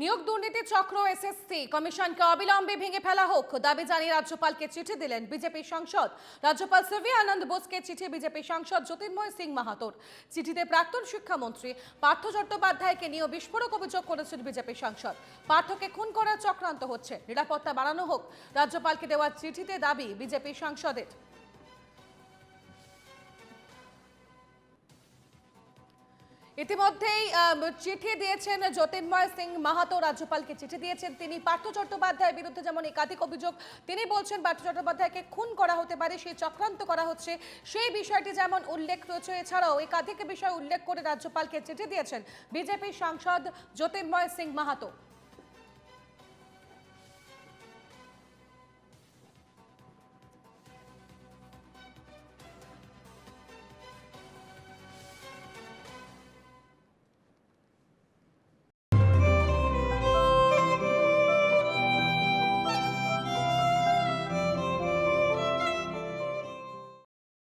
নিয়োগ দুর্নীতি চক্র এসএসসি কমিশনকে অবিলম্বে ভেঙে ফেলা হোক। দাবি জানিয়ে রাজ্যপালকে চিঠি দিলেন বিজেপি সাংসদ রাজ্যপাল সিভি আনন্দ বোসকে চিঠি বিজেপি সাংসদ জ্যোতির্ময় সিং মাহাতোর। চিঠিতে প্রাক্তন শিক্ষামন্ত্রী পার্থ চট্টোপাধ্যায়কে নিয়ে বিস্ফোরক অভিযোগ করেছেন বিজেপি সাংসদ। পার্থকে খুন করার চক্রান্ত হচ্ছে। নিরাপত্তা বাড়ানো হোক। রাজ্যপালকে দেওয়া চিঠিতে দাবি বিজেপি সাংসদের। ইতিমধ্যেই চিঠি দিয়েছেন জ্যোতির্ময় সিং মাহাতো, রাজ্যপালকে চিঠি দিয়েছেন তিনি। পার্থ চট্টোপাধ্যায়ের বিরুদ্ধে যেমন একাধিক অভিযোগ তিনি বলছেন, পার্থ চট্টোপাধ্যায়কে খুন করা হতে পারে সেই চক্রান্ত করা হচ্ছে। সেই বিষয়টি যেমন উল্লেখ রয়েছে, এছাড়াও একাধিক বিষয় উল্লেখ করে রাজ্যপালকে চিঠি দিয়েছেন বিজেপি সাংসদ জ্যোতির্ময় সিং মাহাতো।